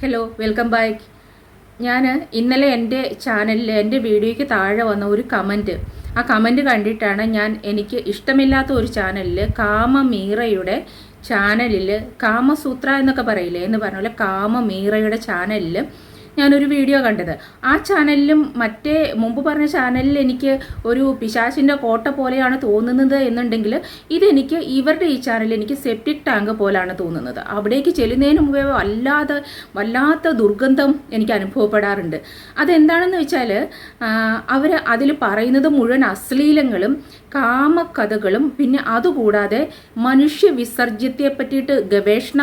Hello welcome back ഞാൻ ഇന്നലെ എന്റെ ചാനലിൽ എന്റെ വീഡിയോയ്ക്ക് താഴെ വന്ന ഒരു കമന്റ് ആ കമന്റ് കണ്ടിട്ടാണ് ഞാൻ എനിക്ക് ഇഷ്ടമില്ലാത്ത ഒരു ചാനലിൽ കാമമീറയുടെ ചാനലിൽ കാമസൂത്ര എന്നൊക്കെ പറയില്ലേ എന്ന് പറഞ്ഞ പോലെ കാമമീറയുടെ ചാനലിൽ ഞാനൊരു വീഡിയോ കണ്ടത്. ആ ചാനലിലും മറ്റേ മുമ്പ് പറഞ്ഞ ചാനലിൽ എനിക്ക് ഒരു പിശാചിന്റെ കോട്ട പോലെയാണ് തോന്നുന്നത് എന്നുണ്ടെങ്കിൽ ഇതെനിക്ക് ഇവരുടെ ഈ ചാനലിൽ എനിക്ക് സെപ്റ്റിക് ടാങ്ക് പോലാണ് തോന്നുന്നത്. അവിടേക്ക് ചെല്ലുന്നതിന് മുമ്പേ വല്ലാതെ വല്ലാത്ത ദുർഗന്ധം എനിക്ക് അനുഭവപ്പെടാറുണ്ട്. അതെന്താണെന്ന് വെച്ചാൽ അവർ അതിൽ പറയുന്നത് മുഴുവൻ അശ്ലീലങ്ങളും കാമകഥകളും പിന്നെ അതുകൂടാതെ മനുഷ്യ വിസർജ്യത്തെ പറ്റിയിട്ട് ഗവേഷണ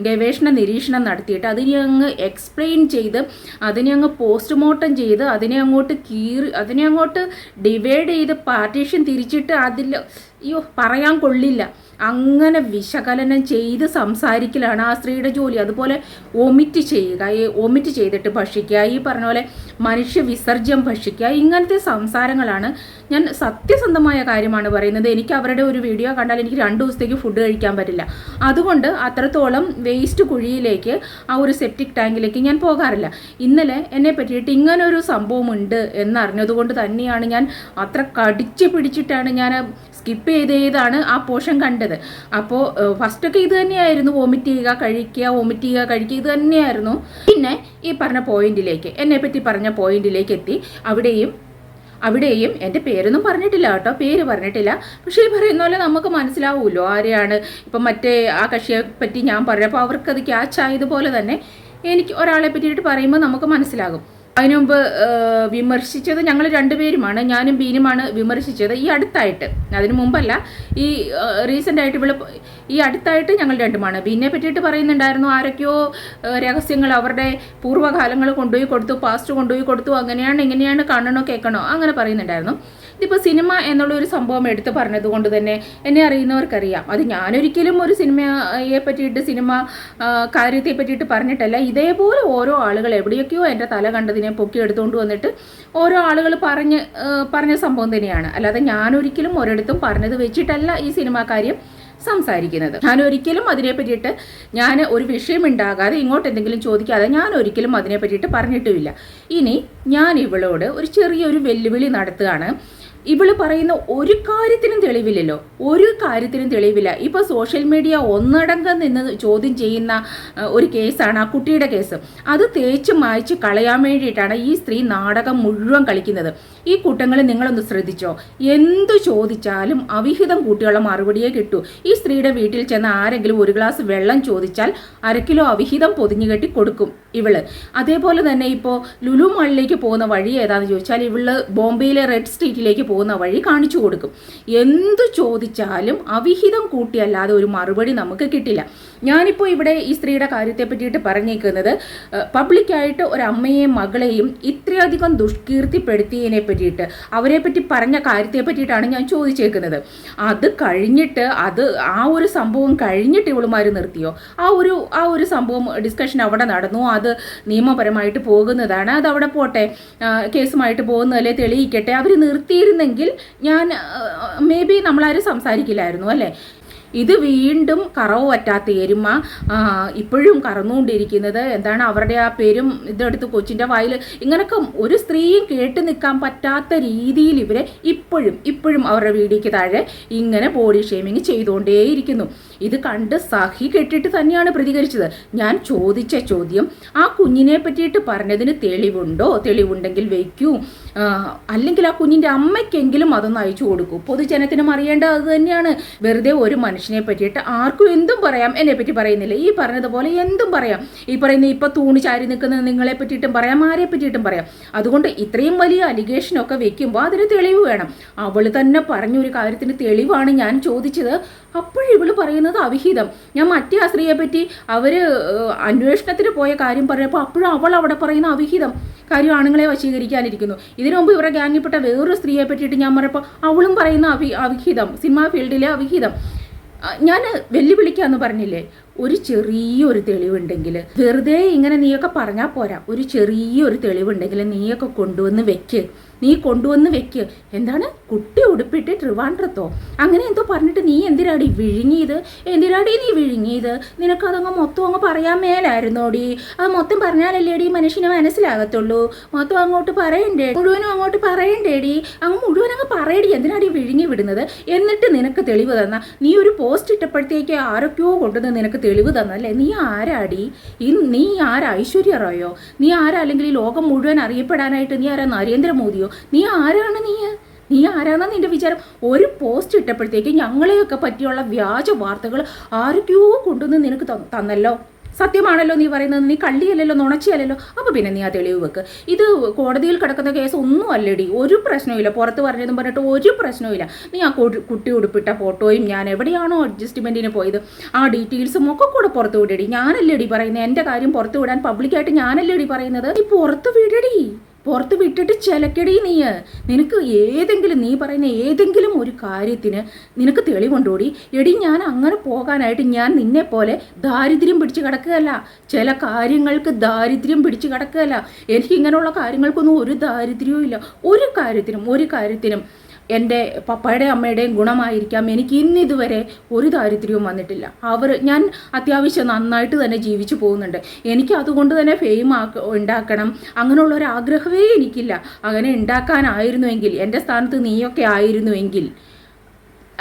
ഗവേഷണ നിരീക്ഷണം നടത്തിയിട്ട് അതിനെ അങ്ങ് എക്സ്പ്ലെയിൻ ചെയ്ത് അതിനെ അങ്ങ് പോസ്റ്റ്മോർട്ടം ചെയ്ത് അതിനെ അങ്ങോട്ട് കീറി അതിനെ അങ്ങോട്ട് ഡിവൈഡ് ചെയ്ത് പാർട്ടീഷൻ തിരിച്ചിട്ട് അതിൽ അയ്യോ പറയാൻ കൊള്ളില്ല. അങ്ങനെ വിശകലനം ചെയ്ത് സംസാരിക്കലാണ് ആ സ്ത്രീയുടെ ജോലി. അതുപോലെ ഒമിറ്റ് ചെയ്യുക ഈ ഒമിറ്റ് ചെയ്തിട്ട് ഭക്ഷിക്കുക ഈ പറഞ്ഞ പോലെ മനുഷ്യ വിസർജ്യം ഭക്ഷിക്കുക ഇങ്ങനത്തെ സംസാരങ്ങളാണ് ഞാൻ സത്യസന്ധമായ കാര്യമാണ് പറയുന്നത്. എനിക്ക് അവരുടെ ഒരു വീഡിയോ കണ്ടാൽ എനിക്ക് രണ്ട് ദിവസത്തേക്ക് ഫുഡ് കഴിക്കാൻ പറ്റില്ല. അതുകൊണ്ട് അത്രത്തോളം വേസ്റ്റ് കുഴിയിലേക്ക് ആ ഒരു സെപ്റ്റിക് ടാങ്കിലേക്ക് ഞാൻ പോകാറില്ല. ഇന്നലെ എന്നെ പറ്റിയിട്ട് ഇങ്ങനൊരു സംഭവമുണ്ട് എന്നറിഞ്ഞതുകൊണ്ട് തന്നെയാണ് ഞാൻ അത്ര കടിച്ചു പിടിച്ചിട്ടാണ് ഞാൻ സ്കിപ്പ് ചെയ്ത് ചെയ്താണ് ആ പോർഷൻ കണ്ടത്. അപ്പോൾ ഫസ്റ്റൊക്കെ ഇത് തന്നെയായിരുന്നു. വോമിറ്റ് ചെയ്യുക കഴിക്കുക വോമിറ്റ് ചെയ്യുക കഴിക്കുക ഇത് തന്നെയായിരുന്നു. പിന്നെ ഈ പറഞ്ഞ പോയിന്റിലേക്ക് എന്നെ പറ്റി പറഞ്ഞ പോയിന്റിലേക്ക് എത്തി. അവിടെയും അവിടെയും എന്റെ പേരൊന്നും പറഞ്ഞിട്ടില്ല കേട്ടോ. പേര് പറഞ്ഞിട്ടില്ല. പക്ഷേ ഈ പറയുന്ന പോലെ നമുക്ക് മനസ്സിലാവുമല്ലോ ആരെയാണ്. ഇപ്പം മറ്റേ ആ കക്ഷിയെ പറ്റി ഞാൻ പറഞ്ഞപ്പോൾ അവർക്കത് ക്യാച്ച് ആയതുപോലെ തന്നെ എനിക്ക് ഒരാളെ പറ്റിയിട്ട് പറയുമ്പോൾ നമുക്ക് മനസ്സിലാകും. അതിനു മുമ്പ് വിമർശിച്ചത് ഞങ്ങൾ രണ്ടുപേരുമാണ്. ഞാനും ബീനുമാണ് വിമർശിച്ചത് ഈ അടുത്തായിട്ട്. അതിനു മുമ്പല്ല ഈ റീസെന്റ് ആയിട്ട് ഇവിടെ ഈ അടുത്തായിട്ട് ഞങ്ങൾ രണ്ടുമാണ്. ബീനെ പറ്റിയിട്ട് പറയുന്നുണ്ടായിരുന്നു ആരൊക്കെയോ രഹസ്യങ്ങൾ അവരുടെ പൂർവകാലങ്ങൾ കൊണ്ടുപോയി കൊടുത്തു പാസ്റ്റ് കൊണ്ടുപോയി കൊടുത്തു അങ്ങനെയാണ് എങ്ങനെയാണ് കാണണോ കേൾക്കണോ അങ്ങനെ പറയുന്നുണ്ടായിരുന്നു. ഇതിപ്പോൾ സിനിമ എന്നുള്ള ഒരു സംഭവം എടുത്തു പറഞ്ഞത് കൊണ്ട് തന്നെ എന്നെ അറിയുന്നവർക്കറിയാം. അത് ഞാനൊരിക്കലും ഒരു സിനിമയെ പറ്റിയിട്ട് സിനിമ കാര്യത്തെ പറ്റിയിട്ട് പറഞ്ഞിട്ടല്ല. ഇതേപോലെ ഓരോ ആളുകൾ എവിടെയൊക്കെയോ എന്റെ തല കണ്ടതിനെ പൊക്കി എടുത്തുകൊണ്ട് വന്നിട്ട് ഓരോ ആളുകൾ പറഞ്ഞ് പറഞ്ഞ സംഭവം തന്നെയാണ്. അല്ലാതെ ഞാനൊരിക്കലും ഒരിടത്തും പറഞ്ഞത് വെച്ചിട്ടല്ല ഈ സിനിമാ കാര്യം സംസാരിക്കുന്നത്. ഞാൻ ഒരിക്കലും അതിനെ പറ്റിയിട്ട് ഞാൻ ഒരു വിഷയം ഉണ്ടാകാതെ ഇങ്ങോട്ട് എന്തെങ്കിലും ചോദിക്കാതെ ഞാൻ ഒരിക്കലും അതിനെ പറ്റിയിട്ട് പറഞ്ഞിട്ടുമില്ല. ഇനി ഞാൻ ഇവളോട് ഒരു ചെറിയൊരു വെല്ലുവിളി നടത്തുകയാണ്. ഇവൾ പറയുന്ന ഒരു കാര്യത്തിനും തെളിവില്ലല്ലോ. ഒരു കാര്യത്തിനും തെളിവില്ല. ഇപ്പോൾ സോഷ്യൽ മീഡിയ ഒന്നടങ്കം നിന്ന് ചോദ്യം ചെയ്യുന്ന ഒരു കേസാണ് ആ കുട്ടിയുടെ കേസ്. അത് തേച്ച് മായ്ച്ച് കളയാൻ വേണ്ടിയിട്ടാണ് ഈ സ്ത്രീ നാടകം മുഴുവൻ കളിക്കുന്നത്. ഈ കൂട്ടങ്ങൾ നിങ്ങളൊന്ന് ശ്രദ്ധിച്ചോ? എന്തു ചോദിച്ചാലും അവിഹിതം കൂട്ടിയുള്ള മറുപടിയേ കിട്ടൂ. ഈ സ്ത്രീയുടെ വീട്ടിൽ ചെന്ന് ആരെങ്കിലും ഒരു ഗ്ലാസ് വെള്ളം ചോദിച്ചാൽ അര കിലോ അവിഹിതം പൊതിഞ്ഞു കെട്ടി കൊടുക്കും ഇവൾ. അതേപോലെ തന്നെ ഇപ്പോൾ ലുലു മാളിലേക്ക് പോകുന്ന വഴി ഏതാന്ന് ചോദിച്ചാൽ ഇവൾ ബോംബെയിലെ റെഡ് സ്ട്രീറ്റിലേക്ക് പോകുന്ന വഴി കാണിച്ചു കൊടുക്കും. എന്തു ചോദിച്ചാലും അവിഹിതം കൂട്ടിയല്ലാതെ ഒരു മറുപടി നമുക്ക് കിട്ടില്ല. ഞാനിപ്പോൾ ഇവിടെ ഈ സ്ത്രീയുടെ കാര്യത്തെ പറ്റിയിട്ട് പറഞ്ഞേക്കുന്നത് പബ്ലിക്കായിട്ട് ഒരു അമ്മയെയും മകളെയും ഇത്രയധികം ദുഷ്കീർത്തിപ്പെടുത്തിയതിനെ പറ്റിയിട്ട് അവരെ പറ്റി പറഞ്ഞ കാര്യത്തെ പറ്റിയിട്ടാണ് ഞാൻ ചോദിച്ചേക്കുന്നത്. അത് കഴിഞ്ഞിട്ട് അത് ആ ഒരു സംഭവം കഴിഞ്ഞിട്ട് ഇവളുമാർ നിർത്തിയോ? ആ ഒരു ആ ഒരു സംഭവം ഡിസ്കഷൻ അവിടെ നടന്നു. അത് നിയമപരമായിട്ട് പോകുന്നതാണ്. അത് അവിടെ പോട്ടെ. കേസുമായിട്ട് പോകുന്നതല്ലേ തെളിയിക്കട്ടെ. അവർ നിർത്തിയിരുന്നെങ്കിൽ ഞാൻ മേ ബി നമ്മളാരും സംസാരിക്കില്ലായിരുന്നു അല്ലേ? ഇത് വീണ്ടും കറവ് പറ്റാത്ത എരുമ ഇപ്പോഴും കറന്നുകൊണ്ടിരിക്കുന്നത്. എന്താണ് അവരുടെ ആ പേരും ഇതെടുത്ത് കൊച്ചിന്റെ വായിൽ ഇങ്ങനൊക്കെ ഒരു സ്ത്രീയും കേട്ട് നിൽക്കാൻ പറ്റാത്ത രീതിയിൽ ഇവരെ ഇപ്പോഴും ഇപ്പോഴും അവരുടെ വീഡിയോയ്ക്ക് താഴെ ഇങ്ങനെ ബോഡി ഷേമിങ് ചെയ്തുകൊണ്ടേയിരിക്കുന്നു. ഇത് കണ്ട് സഹി കെട്ടിട്ട് തന്നെയാണ് പ്രതികരിച്ചത്. ഞാൻ ചോദിച്ച ചോദ്യം ആ കുഞ്ഞിനെ പറ്റിയിട്ട് പറഞ്ഞതിന് തെളിവുണ്ടോ? തെളിവുണ്ടെങ്കിൽ വയ്ക്കൂ. അല്ലെങ്കിൽ ആ കുഞ്ഞിന്റെ അമ്മയ്ക്കെങ്കിലും അതൊന്ന് അയച്ചു കൊടുക്കൂ. പൊതുജനത്തിനും അറിയേണ്ടത് അത് തന്നെയാണ്. വെറുതെ ഒരു മനുഷ്യനെ പറ്റിയിട്ട് ആർക്കും എന്തും പറയാം. എന്നെ പറ്റി പറയുന്നില്ല. ഈ പറഞ്ഞതുപോലെ എന്തും പറയാം. ഈ പറയുന്ന ഇപ്പോൾ തൂണി ചാരി നിൽക്കുന്ന നിങ്ങളെ പറ്റിയിട്ടും പറയാം. ആരെ പറ്റിയിട്ടും പറയാം. അതുകൊണ്ട് ഇത്രയും വലിയ അലിഗേഷനൊക്കെ വെക്കുമ്പോൾ അതിന് തെളിവ് വേണം. അവൾ തന്നെ പറഞ്ഞൊരു കാര്യത്തിന് തെളിവാണ് ഞാൻ ചോദിച്ചത്. അപ്പോഴിവൾ പറയുന്നത് അവിഹിതം. ഞാൻ മറ്റേ ആ സ്ത്രീയെ പറ്റി അവർ അന്വേഷണത്തിന് പോയ കാര്യം പറഞ്ഞപ്പോൾ അപ്പോഴും അവൾ അവിടെ പറയുന്ന അവിഹിതം. കാര്യം ആണുങ്ങളെ വശീകരിക്കാനിരിക്കുന്നു. ഇതിനു മുമ്പ് ഇവരുടെ ഗാങ്ങിൽപ്പെട്ട വേറൊരു സ്ത്രീയെ പറ്റിയിട്ട് ഞാൻ പറഞ്ഞപ്പോൾ അവളും പറയുന്ന അവി അവിഹിതം. സിനിമാ ഫീൽഡിലെ അവിഹിതം. ഞാൻ വെല്ലുവിളിക്കാന്ന് പറഞ്ഞില്ലേ? ഒരു ചെറിയൊരു തെളിവുണ്ടെങ്കിൽ വെറുതെ ഇങ്ങനെ നീയൊക്കെ പറഞ്ഞാൽ പോരാ. ഒരു ചെറിയൊരു തെളിവുണ്ടെങ്കിൽ നീയൊക്കെ കൊണ്ടുവന്ന് വെക്ക്. നീ കൊണ്ടുവന്ന് വെക്ക്. എന്താണ്? കുട്ടി ഉടുപ്പിട്ട് ട്രിവാൻഡ്രത്തോ. അങ്ങനെ എന്തോ പറഞ്ഞിട്ട് നീ എന്തിനാടി വിഴുങ്ങിയത്? എന്തിനാടി നീ വിഴുങ്ങിയത്? നിനക്കതങ്ങ് മൊത്തം അങ്ങ് പറയാൻ മേലായിരുന്നോടി. അത് മൊത്തം പറഞ്ഞാലല്ലേടി മനുഷ്യനെ മനസ്സിലാകത്തുള്ളൂ. മൊത്തം അങ്ങോട്ട് പറയണ്ടേ? മുഴുവനും അങ്ങോട്ട് പറയണ്ടേടി. അങ്ങ് മുഴുവൻ അങ്ങ് പറയടി എന്തിനാടി വിഴുങ്ങി വിടുന്നത്? എന്നിട്ട് നിനക്ക് തെളിവ് തന്ന. നീ ഒരു പോസ്റ്റ് ഇട്ടപ്പോഴത്തേക്ക് ആരൊക്കെയോ കൊണ്ടുവന്ന് നിനക്ക് തെളിവ് തന്നല്ലേ നീ ആരാടി? ഈ നീ ആരാ? ഐശ്വര്യ റോയോ? നീ ആരാ? അല്ലെങ്കിൽ ലോകം മുഴുവൻ അറിയപ്പെടാനായിട്ട് നീ ആരാ? നരേന്ദ്രമോദിയോ? നീ ആരാണ് നീ? നീ ആരാണെന്ന് നിന്റെ വിചാരം? ഒരു പോസ്റ്റ് ഇട്ടപ്പോഴത്തേക്ക് ഞങ്ങളെയൊക്കെ പറ്റിയുള്ള വ്യാജ വാർത്തകൾ ആരൊക്കെയോ കൊണ്ടുവന്ന് നിനക്ക് തന്നല്ലോ. സത്യമാണല്ലോ നീ പറയുന്നത്. നീ കള്ളിയല്ലല്ലോ നുണച്ചിയല്ലല്ലോ. അപ്പോൾ പിന്നെ നീ ആ തെളിവ് വെക്ക്. ഇത് കോടതിയിൽ കിടക്കുന്ന കേസ് ഒന്നും അല്ലടി. ഒരു പ്രശ്നവുമില്ല. പുറത്ത് പറഞ്ഞതും പറഞ്ഞിട്ട് ഒരു പ്രശ്നവുമില്ല. നീ ആ കുട്ടി ഉടുപ്പിട്ട ഫോട്ടോയും ഞാൻ എവിടെയാണോ അഡ്ജസ്റ്റ്മെന്റിന് പോയത്? ആ ഡീറ്റെയിൽസും ഒക്കെ കൂടെ പുറത്ത് വിടടി. ഞാനല്ലേടി പറയുന്നത്. എന്റെ കാര്യം പുറത്ത് വിടാൻ പബ്ലിക്കായിട്ട് ഞാനല്ലേടി പറയുന്നത്. നീ പുറത്ത് വിടടി. പുറത്ത് വിട്ടിട്ട് ചിലക്കടി നീ. നിനക്ക് ഏതെങ്കിലും നീ പറയുന്ന ഏതെങ്കിലും ഒരു കാര്യത്തിന് നിനക്ക് തെളിവുണ്ടോടി? എടി ഞാൻ അങ്ങനെ പോകാനായിട്ട് ഞാൻ നിന്നെ പോലെ ദാരിദ്ര്യം പിടിച്ച് കിടക്കുകയല്ല. ചില കാര്യങ്ങൾക്ക് ദാരിദ്ര്യം പിടിച്ച് കിടക്കുകയല്ല. എനിക്ക് ഇങ്ങനെയുള്ള കാര്യങ്ങൾക്കൊന്നും ഒരു ദാരിദ്ര്യവും ഇല്ല ഒരു കാര്യത്തിനും ഒരു കാര്യത്തിനും എന്റെ പപ്പയുടെയും അമ്മയുടെയും ഗുണമായിരിക്കാം. എനിക്ക് ഇന്നിതുവരെ ഒരു ദാരിദ്ര്യവും വന്നിട്ടില്ല. അവർ ഞാൻ അത്യാവശ്യം നന്നായിട്ട് തന്നെ ജീവിച്ചു പോകുന്നുണ്ട്. എനിക്ക് അതുകൊണ്ട് തന്നെ ഫെയിം ആക്ക ഉണ്ടാക്കണം. അങ്ങനെയുള്ള ഒരു ആഗ്രഹമേ എനിക്കില്ല. അങ്ങനെ ഉണ്ടാക്കാനായിരുന്നുവെങ്കിൽ എന്റെ സ്ഥാനത്ത് നീയൊക്കെ ആയിരുന്നുവെങ്കിൽ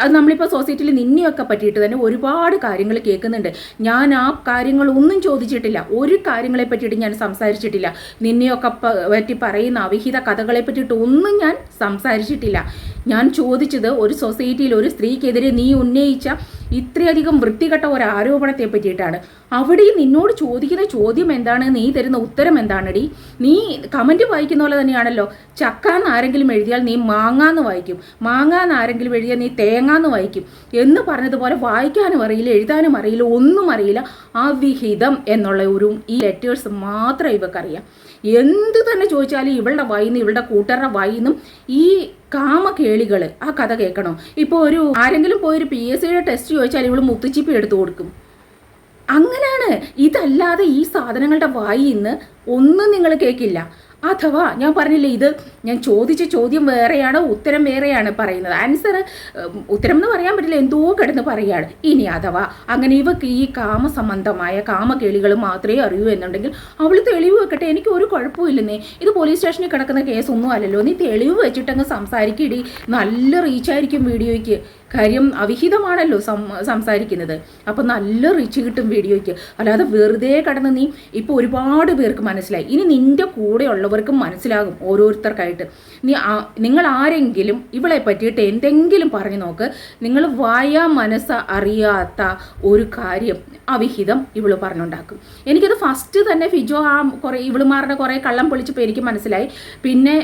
അത് നമ്മളിപ്പോൾ സൊസൈറ്റിയിൽ നിന്നെയൊക്കെ പറ്റിയിട്ട് തന്നെ ഒരുപാട് കാര്യങ്ങൾ കേൾക്കുന്നുണ്ട്. ഞാൻ ആ കാര്യങ്ങളൊന്നും ചോദിച്ചിട്ടില്ല. ഒരു കാര്യങ്ങളെ പറ്റിയിട്ട് ഞാൻ സംസാരിച്ചിട്ടില്ല. നിന്നെയൊക്കെ പറ്റി പറയുന്ന അവിഹിത കഥകളെ പറ്റിയിട്ട് ഒന്നും ഞാൻ സംസാരിച്ചിട്ടില്ല. ഞാൻ ചോദിച്ചത് ഒരു സൊസൈറ്റിയിൽ ഒരു സ്ത്രീക്കെതിരെ നീ ഉന്നയിച്ച ഇത്രയധികം വൃത്തികെട്ട ഒരു ആരോപണത്തെ പറ്റിയിട്ടാണ് അവിടെയും നിന്നോട് ചോദിക്കുന്ന ചോദ്യം എന്താണ്? നീ തരുന്ന ഉത്തരം എന്താണടി? നീ കമന്റ് വായിക്കുന്ന പോലെ തന്നെയാണല്ലോ. ചക്കാന്ന് ആരെങ്കിലും എഴുതിയാൽ നീ മാങ്ങാന്ന് വായിക്കും. മാങ്ങാന്ന് ആരെങ്കിലും എഴുതിയാൽ നീ തേങ്ങാന്ന് വായിക്കും. എന്ന് പറഞ്ഞതുപോലെ വായിക്കാനും അറിയില്ല എഴുതാനും അറിയില്ല ഒന്നും അറിയില്ല. അവിഹിതം എന്നുള്ള ഒരു ഈ ലെറ്റേഴ്സ് മാത്രം ഇവക്കറിയാം. എന്ത് തന്നെ ചോദിച്ചാലും ഇവളുടെ വായിന്ന് ഇവളുടെ കൂട്ടുകാരുടെ വായിന്നും ഈ കാമകേളികൾ ആ കഥ കേൾക്കണോ? ഇപ്പോൾ ഒരു ആരെങ്കിലും പോയി ഒരു പി എസ് സിയുടെ ടെസ്റ്റ് ചോദിച്ചാൽ ഇവൾ മുത്തുച്ചിപ്പി എടുത്തു കൊടുക്കും. അങ്ങനെയാണ് ഇതല്ലാതെ ഈ സാധനങ്ങളുടെ വായിൽ നിന്ന് ഒന്നും നിങ്ങൾ കേൾക്കില്ല. അഥവാ ഞാൻ പറഞ്ഞില്ലേ ഇത് ഞാൻ ചോദിച്ച ചോദ്യം വേറെയാണ് ഉത്തരം വേറെയാണ് പറയുന്നത്. ആൻസർ ഉത്തരം എന്ന് പറയാൻ പറ്റില്ല എന്തോ കിടന്ന് പറയുകയാണ്. ഇനി അഥവാ അങ്ങനെ ഇവക്ക് ഈ കാമസംബന്ധമായ കാമകേളികൾ മാത്രമേ അറിയൂ എന്നുണ്ടെങ്കിൽ അവൾ തെളിവ് വെക്കട്ടെ എനിക്ക് ഒരു കുഴപ്പമില്ലെന്നേ ഇത് പോലീസ് സ്റ്റേഷനിൽ കിടക്കുന്ന കേസൊന്നും അല്ലല്ലോ. നീ തെളിവ് വെച്ചിട്ടങ്ങ് സംസാരിക്കിടി നല്ല റീച്ചായിരിക്കും വീഡിയോയ്ക്ക്. കാര്യം അവിഹിതമാണല്ലോ സംസാരിക്കുന്നത്. അപ്പോൾ നല്ല റിച്ച് കിട്ടും വീഡിയോയ്ക്ക്. അല്ലാതെ വെറുതെ കടന്ന് നീ ഇപ്പോൾ ഒരുപാട് പേർക്ക് മനസ്സിലായി. ഇനി നിന്റെ കൂടെയുള്ളവർക്കും മനസ്സിലാകും ഓരോരുത്തർക്കായിട്ട്. നീ നിങ്ങൾ ആരെങ്കിലും ഇവളെ പറ്റിയിട്ട് എന്തെങ്കിലും പറഞ്ഞു നോക്ക്. നിങ്ങൾ വായ മനസ്സ് അറിയാത്ത ഒരു കാര്യം അവിഹിതം ഇവൾ പറഞ്ഞുണ്ടാക്കും. എനിക്കത് ഫസ്റ്റ് തന്നെ ഫിജോ ആ കുറേ ഇവളുമാരുടെ കുറേ കള്ളം പൊളിച്ചപ്പോൾ എനിക്ക് മനസ്സിലായി. പിന്നെ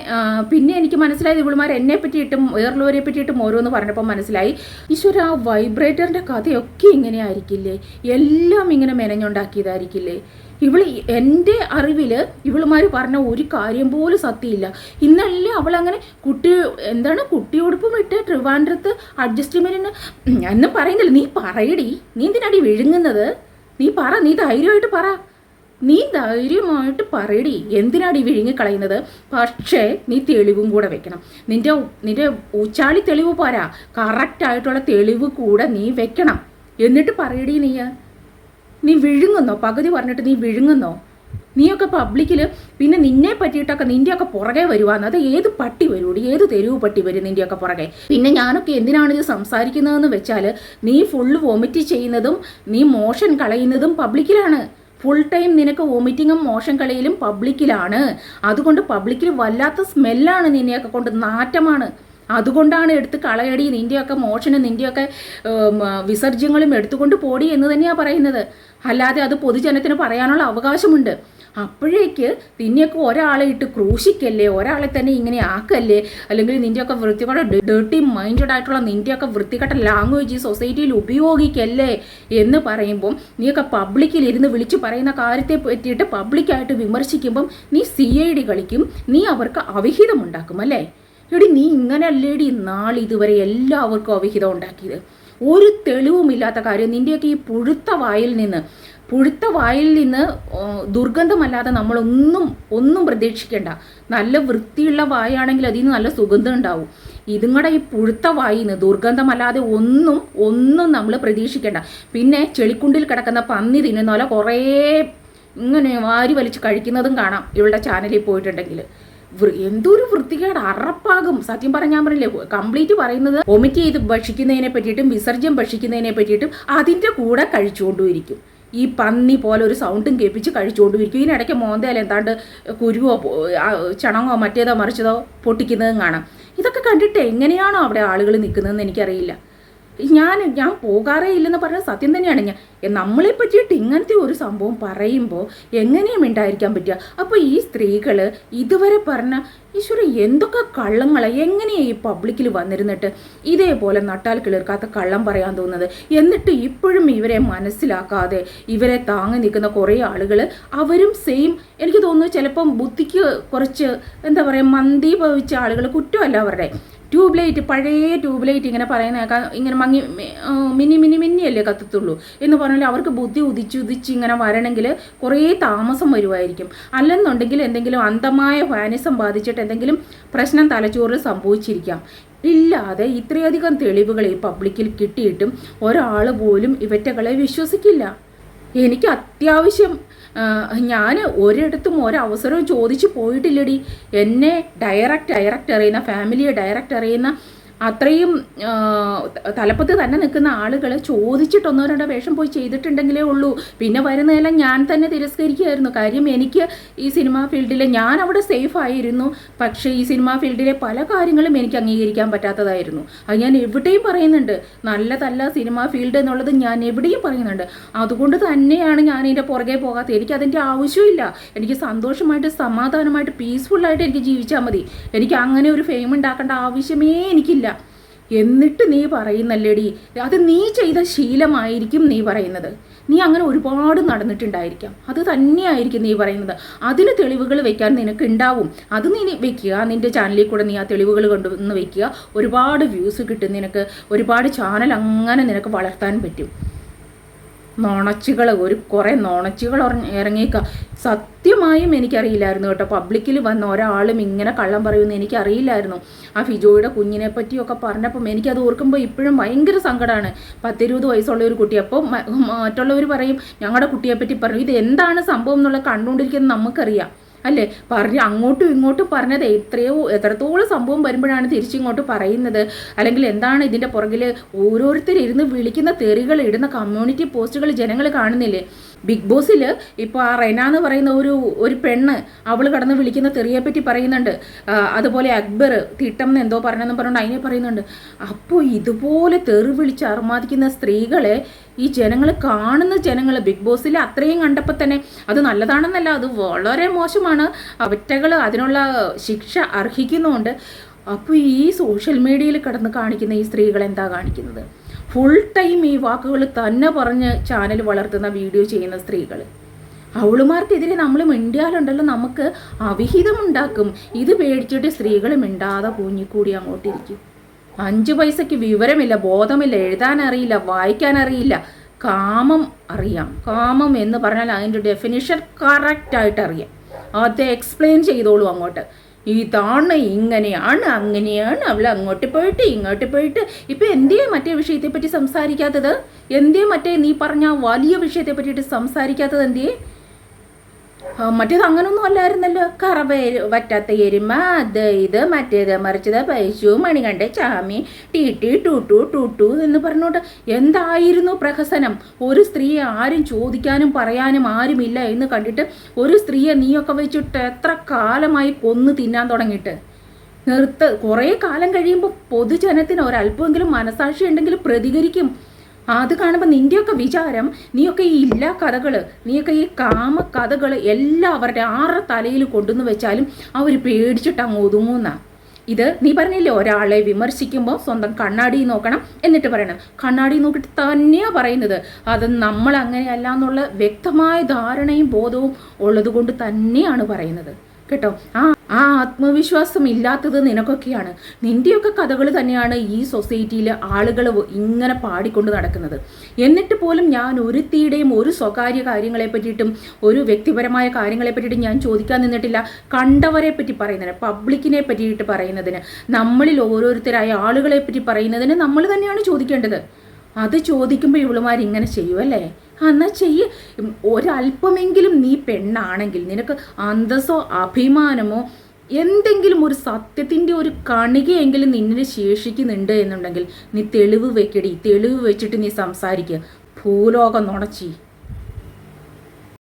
പിന്നെ എനിക്ക് മനസ്സിലായത് ഇവളുമാർ എന്നെ പറ്റിയിട്ടും വേറുള്ളവരെ പറ്റിയിട്ടും ഓരോന്ന് പറഞ്ഞപ്പോൾ മനസ്സിലായി. ഈശ്വര ആ വൈബ്രേറ്ററിന്റെ കഥയൊക്കെ ഇങ്ങനെ ആയിരിക്കില്ലേ എല്ലാം ഇങ്ങനെ മെനഞ്ഞുണ്ടാക്കിയതായിരിക്കില്ലേ? ഇവൾ എന്റെ അറിവിൽ ഇവളുമാർ പറഞ്ഞ ഒരു കാര്യം പോലും സത്യമില്ല. ഇന്നല്ലേ അവളങ്ങനെ കുട്ടി എന്താണ് കുട്ടിയുടുപ്പും ഇട്ട് ട്രിവാൻഡ്രത്ത് അഡ്ജസ്റ്റ്മെന്റിന് എന്നും പറയുന്നില്ല. നീ പറയടി. നീ എന്തിനാടി വിഴുങ്ങുന്നത്? നീ പറ. നീ ധൈര്യമായിട്ട് പറ. നീ ധൈര്യമായിട്ട് പറയടി. എന്തിനാടി വിഴുങ്ങിക്കളയുന്നത് പക്ഷേ നീ തെളിവും കൂടെ വെക്കണം. നിന്റെ നിന്റെ ഉച്ചാളി തെളിവ് പോരാ. കറക്റ്റായിട്ടുള്ള തെളിവ് കൂടെ നീ വെക്കണം. എന്നിട്ട് പറയടി നീ. നീ വിഴുങ്ങുന്നോ? പകുതി പറഞ്ഞിട്ട് നീ വിഴുങ്ങുന്നോ? നീയൊക്കെ പബ്ലിക്കിൽ പിന്നെ നിന്നെ പറ്റിയിട്ടൊക്കെ നിന്റെയൊക്കെ പുറകെ വരുവാന്ന്. അത് ഏത് പട്ടി വരൂടി? ഏത് തെരുവ് പട്ടി വരും നിന്റെയൊക്കെ പുറകെ? പിന്നെ ഞാനൊക്കെ എന്തിനാണ് ഇത് സംസാരിക്കുന്നതെന്ന് വെച്ചാൽ നീ ഫുള്ള് വോമിറ്റ് ചെയ്യുന്നതും നീ മോഷൻ കളയുന്നതും പബ്ലിക്കിലാണ് ഫുൾ ടൈം നിനക്ക് വോമിറ്റിങ്ങും മോഷൻ കളിയിലും പബ്ലിക്കിലാണ് അതുകൊണ്ട് പബ്ലിക്കിൽ വല്ലാത്ത സ്മെല്ലാണ് നിന്നെയൊക്കെ കൊണ്ട് നാറ്റമാണ്. അതുകൊണ്ടാണ് എടുത്ത് കളയടി നിന്റെയൊക്കെ മോഷനും നിന്റെയൊക്കെ വിസർജ്യങ്ങളും എടുത്തുകൊണ്ട് പോടി എന്ന് തന്നെയാണ് പറയുന്നത്. അല്ലാതെ അത് പൊതുജനത്തിന് പറയാനുള്ള അവകാശമുണ്ട്. അപ്പോഴേക്ക് നിന്നെയൊക്കെ ഒരാളെ ഇട്ട് ക്രൂശിക്കല്ലേ? ഒരാളെ തന്നെ ഇങ്ങനെ ആക്കല്ലേ? അല്ലെങ്കിൽ നിന്റെയൊക്കെ വൃത്തികെട്ട ഡേർട്ടി മൈൻഡഡ് ആയിട്ടുള്ള നിന്റെയൊക്കെ വൃത്തികെട്ട ലാംഗ്വേജ് ഈ സൊസൈറ്റിയിൽ ഉപയോഗിക്കല്ലേ എന്ന് പറയുമ്പം നീയൊക്കെ പബ്ലിക്കിൽ ഇരുന്ന് വിളിച്ചു പറയുന്ന കാര്യത്തെ പറ്റിയിട്ട് പബ്ലിക്കായിട്ട് വിമർശിക്കുമ്പം നീ സി ഐ ഡി കളിക്കും നീ അവർക്ക് അവിഹിതം ഉണ്ടാക്കും അല്ലേ? എടി നീ ഇങ്ങനെ അല്ലേടി നാളിതുവരെ എല്ലാവർക്കും അവിഹിതം ഉണ്ടാക്കിയത്? ഒരു തെളിവുമില്ലാത്ത കാര്യം നിന്റെയൊക്കെ ഈ പുഴുത്ത വായിൽ നിന്ന് പുഴുത്ത വായിൽ നിന്ന് ദുർഗന്ധമല്ലാതെ നമ്മളൊന്നും ഒന്നും പ്രതീക്ഷിക്കേണ്ട. നല്ല വൃത്തിയുള്ള വായാണെങ്കിൽ അതിൽ നിന്ന് നല്ല സുഗന്ധം ഉണ്ടാവും. ഇതുങ്ങളുടെ ഈ പുഴുത്ത വായിൽ നിന്ന് ദുർഗന്ധമല്ലാതെ ഒന്നും ഒന്നും നമ്മൾ പ്രതീക്ഷിക്കേണ്ട. പിന്നെ ചെളിക്കുണ്ടിൽ കിടക്കുന്ന പന്നി തിന്നുന്ന പോലെ കുറേ ഇങ്ങനെ വാരി വലിച്ച് കഴിക്കുന്നതും കാണാം ഇവളുടെ ചാനലിൽ പോയിട്ടുണ്ടെങ്കിൽ. എന്തൊരു വൃത്തികേട് അറപ്പാകും. സത്യം പറഞ്ഞാൽ പറഞ്ഞില്ലേ കംപ്ലീറ്റ് പറയുന്നത് വൊമിറ്റ് ചെയ്ത് ഭക്ഷിക്കുന്നതിനെ പറ്റിയിട്ടും വിസർജ്യം ഭക്ഷിക്കുന്നതിനെ പറ്റിയിട്ടും അതിന്റെ കൂടെ കഴിച്ചുകൊണ്ടുമിരിക്കും ഈ പന്നി പോലെ ഒരു സൗണ്ടും കേൾപ്പിച്ച് കഴിച്ചുകൊണ്ടിരിക്കും. ഇതിനിടയ്ക്ക് മോന്തയിൽ എന്താണ്ട് കുരുവോ ചണങ്ങോ മറ്റേതോ മറിച്ചതോ പൊട്ടിക്കുന്നതും കാണാം. ഇതൊക്കെ കണ്ടിട്ട് എങ്ങനെയാണോ അവിടെ ആളുകൾ നിൽക്കുന്നതെന്ന് എനിക്കറിയില്ല. ഞാൻ ഞാൻ പോകാറേ ഇല്ലെന്ന് പറഞ്ഞ സത്യം തന്നെയാണ് ഞാൻ. നമ്മളെ പറ്റിയിട്ട് ഇങ്ങനത്തെ ഒരു സംഭവം പറയുമ്പോൾ എങ്ങനെയും ഉണ്ടായിരിക്കാൻ പറ്റുക? അപ്പോൾ ഈ സ്ത്രീകൾ ഇതുവരെ പറഞ്ഞ ഈശ്വര എന്തൊക്കെ കള്ളങ്ങളെ എങ്ങനെയാണ് ഈ പബ്ലിക്കിൽ വന്നിരുന്നിട്ട് ഇതേപോലെ നട്ടാൽ കിളിർക്കാത്ത കള്ളം പറയാൻ തോന്നുന്നത്? എന്നിട്ട് ഇപ്പോഴും ഇവരെ മനസ്സിലാക്കാതെ ഇവരെ താങ്ങി നിൽക്കുന്ന കുറേ ആളുകൾ അവരും സെയിം എനിക്ക് തോന്നുന്നു ചിലപ്പം ബുദ്ധിക്ക് കുറച്ച് എന്താ പറയുക മന്ദീഭവിച്ച ആളുകൾ കുറ്റമല്ല അവരുടെ. ട്യൂബ് ലൈറ്റ് പഴയ ട്യൂബ് ലൈറ്റ് ഇങ്ങനെ പറയുന്നേക്കാം ഇങ്ങനെ മങ്ങി മിനി മിനി മിന്നിയല്ലേ കത്തത്തുള്ളൂ എന്ന് പറഞ്ഞാൽ അവർക്ക് ബുദ്ധി ഉദിച്ച് ഉദിച്ച് ഇങ്ങനെ വരണമെങ്കിൽ കുറേ താമസം വരുമായിരിക്കും അല്ലെന്നുണ്ടെങ്കിൽ എന്തെങ്കിലും അന്ധമായ ഫാനിസം ബാധിച്ചിട്ട് എന്തെങ്കിലും പ്രശ്നം തലച്ചോറിൽ സംഭവിച്ചിരിക്കാം. ഇല്ലാതെ ഇത്രയധികം തെളിവുകൾ ഈ പബ്ലിക്കിൽ കിട്ടിയിട്ടും ഒരാൾ പോലും ഇവറ്റകളെ വിശ്വസിക്കില്ല. എനിക്ക് അത്യാവശ്യം ഞാൻ ഒരിടത്തും ഒരവസരവും ചോദിച്ചു പോയിട്ടില്ലടി. എന്നെ ഡയറക്റ്റ് ഡയറക്റ്റ് അറിയുന്ന ഫാമിലിയെ ഡയറക്റ്റ് അറിയുന്ന അത്രയും തലപ്പത്ത് തന്നെ നിൽക്കുന്ന ആളുകൾ ചോദിച്ചിട്ടൊന്നോ രണ്ടോ വേഷം പോയി ചെയ്തിട്ടുണ്ടെങ്കിലേ ഉള്ളൂ. പിന്നെ വരുന്നതെല്ലാം ഞാൻ തന്നെ തിരസ്കരിക്കുമായിരുന്നു കാര്യം എനിക്ക് ഈ സിനിമാ ഫീൽഡിൽ ഞാൻ അവിടെ സേഫ് ആയിരുന്നു. പക്ഷേ ഈ സിനിമാ ഫീൽഡിലെ പല കാര്യങ്ങളും എനിക്ക് അംഗീകരിക്കാൻ പറ്റാത്തതായിരുന്നു. അത് ഞാൻ എവിടെയും പറയുന്നുണ്ട്. നല്ലതല്ല സിനിമാ ഫീൽഡ് എന്നുള്ളത് ഞാൻ എവിടെയും പറയുന്നുണ്ട്. അതുകൊണ്ട് തന്നെയാണ് ഞാൻ ഇതിന്റെ പുറകെ പോകാത്തത്. എനിക്ക് അതിന്റെ ആവശ്യമില്ല. എനിക്ക് സന്തോഷമായിട്ട് സമാധാനമായിട്ട് പീസ്ഫുള്ളായിട്ട് എനിക്ക് ജീവിച്ചാൽ മതി. എനിക്ക് അങ്ങനെ ഒരു ഫെയിം ഉണ്ടാക്കേണ്ട ആവശ്യമേ എനിക്കില്ല. എന്നിട്ട് നീ പറയുന്നല്ലേടി? അത് നീ ചെയ്ത ശീലമായിരിക്കും നീ പറയുന്നത്. നീ അങ്ങനെ ഒരുപാട് നടന്നിട്ടുണ്ടായിരിക്കാം. അത് തന്നെയായിരിക്കും നീ പറയുന്നത്. അതിന് തെളിവുകൾ വെക്കാൻ നിനക്ക് ഉണ്ടാവും അത് നീ വെക്കുക. നിന്റെ ചാനലിൽ കൂടെ നീ ആ തെളിവുകൾ കൊണ്ടുവന്ന് വെക്കുക. ഒരുപാട് വ്യൂസ് കിട്ടും നിനക്ക്. ഒരുപാട് ചാനൽ അങ്ങനെ നിനക്ക് വളർത്താൻ പറ്റും. നുണച്ചുകൾ ഒരു കുറേ നോണച്ചുകൾ ഇറങ്ങിയേക്കുക സത്യമായും എനിക്കറിയില്ലായിരുന്നു കേട്ടോ. പബ്ലിക്കിൽ വന്ന ഒരാളും ഇങ്ങനെ കള്ളം പറയുമെന്ന് എനിക്കറിയില്ലായിരുന്നു. ആ ഫിജോയുടെ കുഞ്ഞിനെ പറ്റിയൊക്കെ പറഞ്ഞപ്പം എനിക്കത് ഓർക്കുമ്പോൾ ഇപ്പോഴും ഭയങ്കര സങ്കടമാണ് പത്തിരുപത് വയസ്സുള്ള ഒരു കുട്ടി. അപ്പോൾ മറ്റുള്ളവർ പറയും ഞങ്ങളുടെ കുട്ടിയെപ്പറ്റി പറയും. ഇത് എന്താണ് സംഭവം? എന്നുള്ളത് കണ്ടുകൊണ്ടിരിക്കുന്നത് നമുക്കറിയാം. അല്ലേ? പറഞ്ഞ് അങ്ങോട്ടും ഇങ്ങോട്ടും പറഞ്ഞത് എത്രയോ എത്രത്തോളം സംഭവം വരുമ്പോഴാണ് തിരിച്ചിങ്ങോട്ട് പറയുന്നത്. അല്ലെങ്കിൽ എന്താണ് ഇതിന്റെ പുറകിൽ ഓരോരുത്തർ ഇരുന്ന് വിളിക്കുന്ന തെറികൾ ഇടുന്ന കമ്മ്യൂണിറ്റി പോസ്റ്റുകൾ ജനങ്ങൾ കാണുന്നില്ലേ? ബിഗ് ബോസിൽ ഇപ്പോൾ ആ റെന എന്ന് പറയുന്ന ഒരു ഒരു പെണ്ണ് അവൾ കടന്ന് വിളിക്കുന്ന തെറിയെപ്പറ്റി പറയുന്നുണ്ട്. അതുപോലെ അക്ബർ തിട്ടം എന്ന് എന്തോ പറഞ്ഞെന്നും പറഞ്ഞുകൊണ്ട് അതിനെ പറയുന്നുണ്ട്. അപ്പോൾ ഇതുപോലെ തെറി വിളിച്ച് അർമാദിക്കുന്ന സ്ത്രീകളെ ഈ ജനങ്ങൾ കാണുന്ന ജനങ്ങൾ ബിഗ് ബോസിൽ അത്രയും കണ്ടപ്പോൾ തന്നെ അത് നല്ലതാണെന്നല്ല അത് വളരെ മോശമാണ്. അവറ്റകൾ അതിനുള്ള ശിക്ഷ അർഹിക്കുന്നുണ്ട്. അപ്പോൾ ഈ സോഷ്യൽ മീഡിയയിൽ കടന്ന് കാണിക്കുന്ന ഈ സ്ത്രീകൾ എന്താ കാണിക്കുന്നത്? ഫുൾ ടൈം ഈ വാക്കുകൾ തന്നെ പറഞ്ഞ് ചാനൽ വളർത്തുന്ന വീഡിയോ ചെയ്യുന്ന സ്ത്രീകൾ അവളുമാർക്കെതിരെ നമ്മൾ മിണ്ടിയാലുണ്ടല്ലോ നമുക്ക് അവിഹിതമുണ്ടാക്കും. ഇത് പേടിച്ചിട്ട് സ്ത്രീകൾ മിണ്ടാതെ കൂഞ്ഞിക്കൂടി അങ്ങോട്ടിരിക്കും. അഞ്ച് പൈസയ്ക്ക് വിവരമില്ല ബോധമില്ല എഴുതാനറിയില്ല വായിക്കാനറിയില്ല. കാമം അറിയാം. കാമം എന്ന് പറഞ്ഞാൽ അതിന്റെ ഡെഫിനിഷൻ കറക്റ്റായിട്ട് അറിയാം. അത് എക്സ്പ്ലെയിൻ ചെയ്തോളൂ അങ്ങോട്ട്. ഇതാണ് ഇങ്ങനെയാണ് അങ്ങനെയാണ് അവൾ അങ്ങോട്ട് പോയിട്ട് ഇങ്ങോട്ട് പോയിട്ട്. ഇപ്പം എന്തേ മറ്റേ വിഷയത്തെ പറ്റി സംസാരിക്കാത്തത്? എന്തേ മറ്റേ നീ പറഞ്ഞ വലിയ വിഷയത്തെ പറ്റിയിട്ട് സംസാരിക്കാത്തത് എന്തേ മറ്റേത് അങ്ങനൊന്നും അല്ലായിരുന്നല്ലോ. കറവ വറ്റാത്ത എരുമ അത് ഇത് മറ്റേത് മറിച്ചത് പൈശു മണികണ്ട ചാമി ടീട്ടി ടൂട്ടു ടൂട്ടു എന്ന് പറഞ്ഞോട്ട് എന്തായിരുന്നു പ്രഹസനം? ഒരു സ്ത്രീയെ ആരും ചോദിക്കാനും പറയാനും ആരുമില്ല എന്ന് കണ്ടിട്ട് ഒരു സ്ത്രീയെ നീയൊക്കെ വെച്ചിട്ട് എത്ര കാലമായി കൊന്നു തിന്നാൻ തുടങ്ങിയിട്ട്? നിർത്ത് കുറേ കാലം കഴിയുമ്പോൾ പൊതുജനത്തിന് ഒരല്പമെങ്കിലും മനസാക്ഷി ഉണ്ടെങ്കിൽ പ്രതികരിക്കും. അത് കാണുമ്പോൾ നിന്റെയൊക്കെ വിചാരം നീയൊക്കെ ഈ ഇല്ലാ കഥകൾ നീയൊക്കെ ഈ കാമ കഥകൾ എല്ലാവരുടെ ആറ് തലയിൽ കൊണ്ടുവന്ന് വെച്ചാലും അവർ പേടിച്ചിട്ട് അങ്ങ് ഒതുങ്ങുന്ന. ഇത് നീ പറഞ്ഞില്ലേ ഒരാളെ വിമർശിക്കുമ്പോൾ സ്വന്തം കണ്ണാടി നോക്കണം എന്നിട്ട് പറയണം. കണ്ണാടി നോക്കിയിട്ട് തന്നെയാണ് പറയുന്നത്. അത് നമ്മൾ അങ്ങനെയല്ല എന്നുള്ള വ്യക്തമായ ധാരണയും ബോധവും ഉള്ളത് കൊണ്ട് തന്നെയാണ് പറയുന്നത്. കേട്ടോ? ആ ആ ആത്മവിശ്വാസം ഇല്ലാത്തത് നിനക്കൊക്കെയാണ്. നിന്റെയൊക്കെ കഥകൾ തന്നെയാണ് ഈ സൊസൈറ്റിയിൽ ആളുകൾ ഇങ്ങനെ പാടിക്കൊണ്ട് നടക്കുന്നത്. എന്നിട്ട് പോലും ഞാൻ ഒരുത്തിയുടെയും ഒരു സ്വകാര്യ കാര്യങ്ങളെ പറ്റിയിട്ടും ഒരു വ്യക്തിപരമായ കാര്യങ്ങളെ പറ്റിയിട്ടും ഞാൻ ചോദിക്കാൻ നിന്നിട്ടില്ല. കണ്ടവരെ പറ്റി പറയുന്നതിന് പബ്ലിക്കിനെ പറ്റിയിട്ട് പറയുന്നതിന് നമ്മളിൽ ഓരോരുത്തരായ ആളുകളെ പറ്റി പറയുന്നതിന് നമ്മൾ തന്നെയാണ് ചോദിക്കേണ്ടത്. അത് ചോദിക്കുമ്പോൾ ഇവളുമാർ ഇങ്ങനെ ചെയ്യുമല്ലേ എന്നാൽ ചെയ്യ്. ഒരല്പമെങ്കിലും നീ പെണ്ണാണെങ്കിൽ നിനക്ക് അന്തസ്സോ അഭിമാനമോ എന്തെങ്കിലും ഒരു സത്യത്തിന്റെ ഒരു കണികയെങ്കിലും നിന്നെ ശേഷിക്കുന്നുണ്ട് എന്നുണ്ടെങ്കിൽ നീ തെളിവ് വെക്കടി. തെളിവ് വെച്ചിട്ട് നീ സംസാരിക്കുക ഭൂലോകം നുണച്ചി.